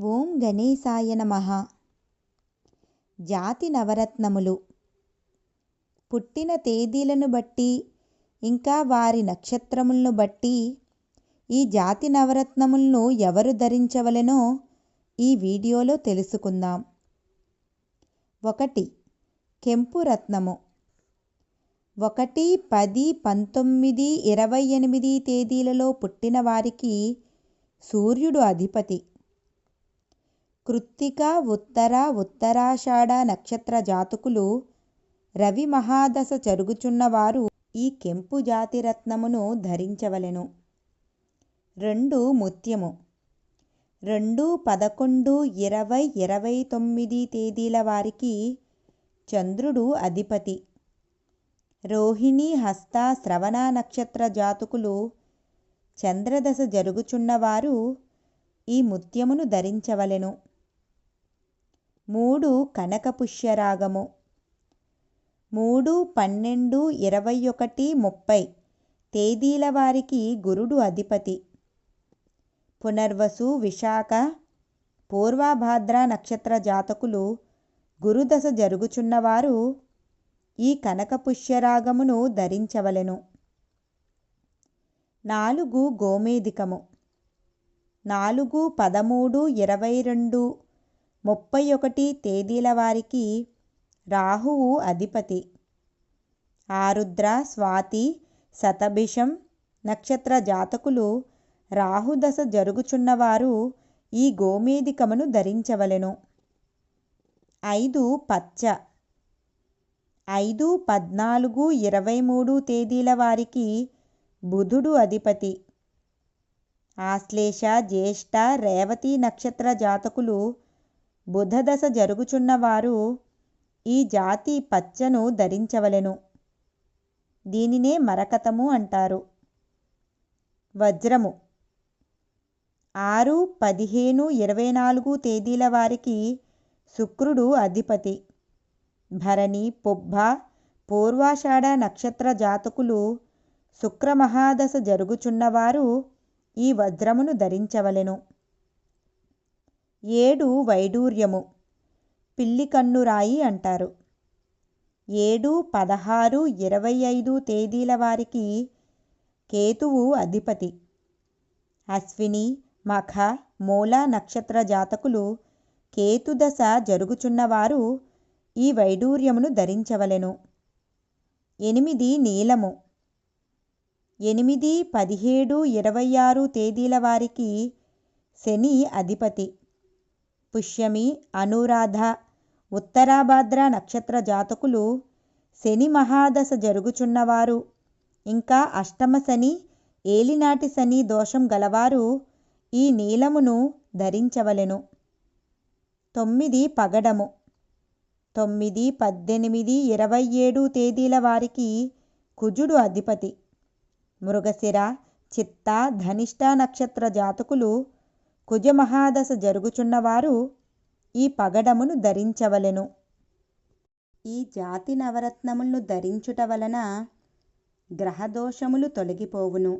ఓం గణేశాయ నమ. జాతి నవరత్నములు. పుట్టిన తేదీలను బట్టి ఇంకా వారి నక్షత్రములను బట్టి ఈ జాతి నవరత్నములను ఎవరు ధరించవలెనో ఈ వీడియోలో తెలుసుకుందాం. ఒకటి కెంపు రత్నము. ఒకటి పది పంతొమ్మిది ఇరవై ఎనిమిది తేదీలలో పుట్టిన వారికి సూర్యుడు అధిపతి. కృత్తిక ఉత్తర ఉత్తరాషాఢ నక్షత్ర జాతకులు రవి మహాదశ జరుగుచున్నవారు ఈ కెంపు జాతి రత్నమును ధరించవలెను. రెండు ముత్యము. రెండు పదకొండు ఇరవై ఇరవై తొమ్మిది తేదీల వారికి చంద్రుడు అధిపతి. రోహిణి హస్త శ్రవణ నక్షత్ర జాతకులు చంద్రదశ జరుగుచున్నవారు ఈ ముత్యమును ధరించవలెను. మూడు కనకపుష్యరాగము. మూడు పన్నెండు ఇరవై ఒకటి ముప్పై తేదీల వారికి గురుడు అధిపతి. పునర్వసు విశాఖ పూర్వభాద్ర నక్షత్ర జాతకులు గురుదశ జరుగుచున్నవారు ఈ కనకపుష్యరాగమును ధరించవలెను. నాలుగు గోమేధికము. నాలుగు పదమూడు ఇరవై రెండు ముప్పై ఒకటి తేదీల వారికి రాహువు అధిపతి. ఆరుద్ర స్వాతి శతభిషం నక్షత్ర జాతకులు రాహుదశ జరుగుచున్నవారు ఈ గోమేధికమును ధరించవలెను. ఐదు పచ్చ. ఐదు పద్నాలుగు ఇరవై మూడు తేదీల వారికి బుధుడు అధిపతి. ఆశ్లేష జ్యేష్ఠ రేవతి నక్షత్ర జాతకులు బుధదశ జరుగుచున్నవారు ఈ జాతి పచ్చను ధరించవలెను. దీనినే మరకతము అంటారు. వజ్రము. ఆరు పదిహేను ఇరవై నాలుగు తేదీల వారికి శుక్రుడు అధిపతి. భరణి పొబ్బ పూర్వాషాఢ నక్షత్ర జాతకులు శుక్రమహాదశ జరుగుచున్నవారు ఈ వజ్రమును ధరించవలెను. ఏడు వైడూర్యము. పిల్లి కన్నురాయి అంటారు. ఏడు పదహారు ఇరవై ఐదు తేదీల వారికి కేతువు అధిపతి. అశ్విని మఖ మూల నక్షత్ర జాతకులు కేతుదశ జరుగుచున్నవారు ఈ వైడూర్యమును ధరించవలెను. ఎనిమిది నీలము. ఎనిమిది పదిహేడు ఇరవై ఆరు తేదీల వారికి శని అధిపతి. పుష్యమి అనురాధ ఉత్తరాభాద్ర నక్షత్ర జాతకులు శని మహాదశ జరుగుచున్నవారు. ఇంకా అష్టమ శని ఏలినాటి శని దోషం గలవారు ఈ నీలమును ధరించవలెను. తొమ్మిది పగడము. తొమ్మిది పద్దెనిమిది ఇరవై ఏడు తేదీల వారికి కుజుడు అధిపతి. మృగశిర చిత్త ధనిష్ట నక్షత్ర జాతకులు కుజమహాదశ జరుగుచున్నవారు ఈ పగడమును ధరించవలెను. ఈ జాతి నవరత్నములను ధరించుట వలన గ్రహదోషములు తొలగిపోవును.